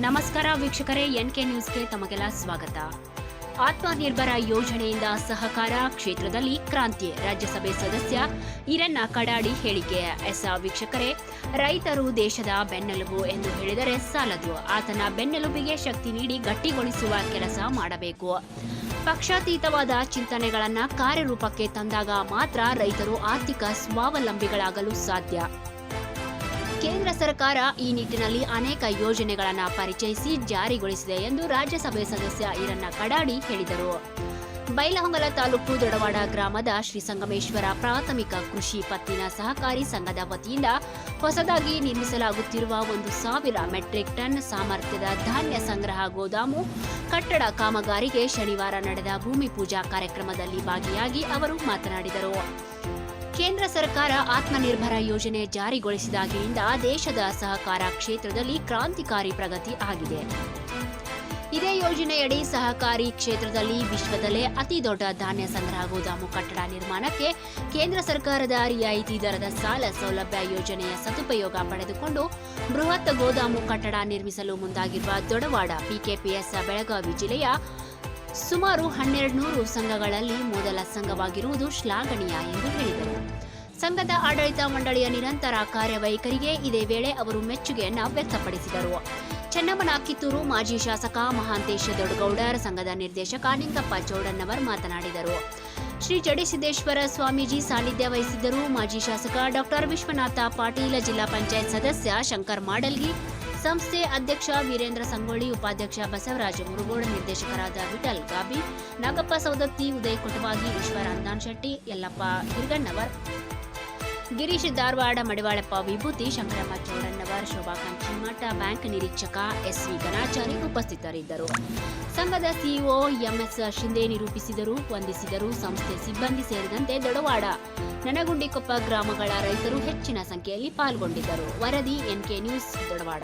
ನಮಸ್ಕಾರ ವೀಕ್ಷಕರೇ, ಎನ್ಕೆ ನ್ಯೂಸ್ಗೆ ತಮಗೆಲ್ಲ ಸ್ವಾಗತ. ಆತ್ಮನಿರ್ಭರ ಯೋಜನೆಯಿಂದ ಸಹಕಾರ, ಕ್ಷೇತ್ರದಲ್ಲಿ ಕ್ರಾಂತಿ, ರಾಜ್ಯಸಭೆ ಸದಸ್ಯ ಹಿರಣ್ಣ ಕಡಾಡಿ ಹೇಳಿಕೆ. ಎಸ್. ವೀಕ್ಷಕರೇ, ರೈತರು ದೇಶದ ಬೆನ್ನೆಲುಬು ಎಂದು ಹೇಳಿದರೆ ಸಾಲದು. ಆತನ ಬೆನ್ನೆಲುಬಿಗೆ ಶಕ್ತಿ ನೀಡಿ ಗಟ್ಟಿಗೊಳಿಸುವ ಕೆಲಸ ಮಾಡಬೇಕು. ಪಕ್ಷಾತೀತವಾದ ಚಿಂತನೆಗಳನ್ನು ಕಾರ್ಯರೂಪಕ್ಕೆ ತಂದಾಗ ಮಾತ್ರ ರೈತರು ಆರ್ಥಿಕ ಸ್ವಾವಲಂಬಿಗಳಾಗಲು ಸಾಧ್ಯ. ಕೇಂದ್ರ ಸರ್ಕಾರ ಈ ನಿಟ್ಟಿನಲ್ಲಿ ಅನೇಕ ಯೋಜನೆಗಳನ್ನು ಪರಿಚಯಿಸಿ ಜಾರಿಗೊಳಿಸಿದೆ ಎಂದು ರಾಜ್ಯಸಭೆ ಸದಸ್ಯ ಈರಣ್ಣ ಕಡಾಡಿ ಹೇಳಿದರು. ಬೈಲಹೊಂಗಲ ತಾಲೂಕು ದೊಡವಾಡ ಗ್ರಾಮದ ಶ್ರೀ ಸಂಗಮೇಶ್ವರ ಪ್ರಾಥಮಿಕ ಕೃಷಿ ಪತ್ತಿನ ಸಹಕಾರಿ ಸಂಘದ ವತಿಯಿಂದ ಹೊಸದಾಗಿ ನಿರ್ಮಿಸಲಾಗುತ್ತಿರುವ ಒಂದು ಸಾವಿರ ಮೆಟ್ರಿಕ್ ಟನ್ ಸಾಮರ್ಥ್ಯದ ಧಾನ್ಯ ಸಂಗ್ರಹ ಗೋದಾಮು ಕಟ್ಟಡ ಕಾಮಗಾರಿಗೆ ಶನಿವಾರ ನಡೆದ ಭೂಮಿ ಪೂಜಾ ಕಾರ್ಯಕ್ರಮದಲ್ಲಿ ಭಾಗಿಯಾಗಿ ಅವರು ಮಾತನಾಡಿದರು. ಕೇಂದ್ರ ಸರ್ಕಾರ ಆತ್ಮನಿರ್ಭರ ಯೋಜನೆ ಜಾರಿಗೊಳಿಸಿದಾಗಿನಿಂದ ದೇಶದ ಸಹಕಾರ ಕ್ಷೇತ್ರದಲ್ಲಿ ಕ್ರಾಂತಿಕಾರಿ ಪ್ರಗತಿ ಆಗಿದೆ. ಇದೇ ಯೋಜನೆಯಡಿ ಸಹಕಾರಿ ಕ್ಷೇತ್ರದಲ್ಲಿ ವಿಶ್ವದಲ್ಲೇ ಅತಿ ದೊಡ್ಡ ಧಾನ್ಯ ಸಂಗ್ರಹ ಗೋದಾಮು ಕಟ್ಟಡ ನಿರ್ಮಾಣಕ್ಕೆ ಕೇಂದ್ರ ಸರ್ಕಾರದ ರಿಯಾಯಿತಿ ದರದ ಸಾಲ ಸೌಲಭ್ಯ ಯೋಜನೆಯ ಸದುಪಯೋಗ ಪಡೆದುಕೊಂಡು ಬೃಹತ್ ಗೋದಾಮು ಕಟ್ಟಡ ನಿರ್ಮಿಸಲು ಮುಂದಾಗಿರುವ ದೊಡವಾಡ, ಪಿಕೆಪಿಎಸ್, ಬೆಳಗಾವಿ ಜಿಲ್ಲೆಯ ಸುಮಾರು ಹನ್ನೆರಡು ನೂರು ಸಂಘಗಳಲ್ಲಿ ಮೊದಲ ಸಂಘವಾಗಿರುವುದು ಶ್ಲಾಘನೀಯ ಎಂದು ಹೇಳಿದರು. ಸಂಘದ ಆಡಳಿತ ಮಂಡಳಿಯ ನಿರಂತರ ಕಾರ್ಯವೈಖರಿಗೆ ಇದೇ ವೇಳೆ ಅವರು ಮೆಚ್ಚುಗೆಯನ್ನು ವ್ಯಕ್ತಪಡಿಸಿದರು. ಚೆನ್ನಮ್ಮನ ಕಿತ್ತೂರು ಮಾಜಿ ಶಾಸಕ ಮಹಾಂತೇಶ ದೊಡ್ಡಗೌಡರ್, ಸಂಘದ ನಿರ್ದೇಶಕ ನಿಂಗಪ್ಪ ಚೌಡಣ್ಣವರ್ ಮಾತನಾಡಿದರು. ಶ್ರೀ ಜಡಿಸಿದ್ದೇಶ್ವರ ಸ್ವಾಮೀಜಿ ಸಾನ್ನಿಧ್ಯ ವಹಿಸಿದ್ದರು. ಮಾಜಿ ಶಾಸಕ ಡಾಕ್ಟರ್ ವಿಶ್ವನಾಥ ಪಾಟೀಲ ಜಿಲ್ಲಾ ಪಂಚಾಯತ್ ಸದಸ್ಯ ಶಂಕರ್ ಮಾಡಲ್ಗಿ ಸಂಸ್ಥೆ ಅಧ್ಯಕ್ಷ ವೀರೇಂದ್ರ ಸಂಗೊಳ್ಳಿ, ಉಪಾಧ್ಯಕ್ಷ ಬಸವರಾಜ ಮುರುಗೋಡ ನಿರ್ದೇಶಕರಾದ ವಿಠಲ್ ಗಾಬಿ, ನಾಗಪ್ಪ ಸೌದತ್ತಿ ಉದಯ್ ಕೊಟವಾಗಿ ಈಶ್ವರ ಅಂದಾನ್ ಶೆಟ್ಟಿ, ಯಲ್ಲಪ್ಪ ಹಿರ್ಗಣ್ಣವರ್ ಗಿರೀಶ್ ಧಾರವಾಡ ಮಡಿವಾಳಪ್ಪ ವಿಭೂತಿ ಶಂಕರಪ್ಪ ಚೌಡಣ್ಣವರ್ ಶೋಭಾಕಾಂತ್ ಮಠ ಬ್ಯಾಂಕ್ ನಿರೀಕ್ಷಕ ಎಸ್ವಿ ಗಣಾಚಾರಿ ಉಪಸ್ಥಿತರಿದ್ದರು. ಸಂಘದ ಸಿಇಒ ಎಂಎಸ್ ಶಿಂದೆ ನಿರೂಪಿಸಿದರು. ವಂದಿಸಿದರು. ಸಂಸ್ಥೆ ಸಿಬ್ಬಂದಿ ಸೇರಿದಂತೆ ದೊಡವಾಡ, ನನಗುಂಡಿಕೊಪ್ಪ ಗ್ರಾಮಗಳ ರೈತರು ಹೆಚ್ಚಿನ ಸಂಖ್ಯೆಯಲ್ಲಿ ಪಾಲ್ಗೊಂಡಿದ್ದರು. ವರದಿ ಎನ್ಕೆ ನ್ಯೂಸ್, ದೊಡವಾಡ.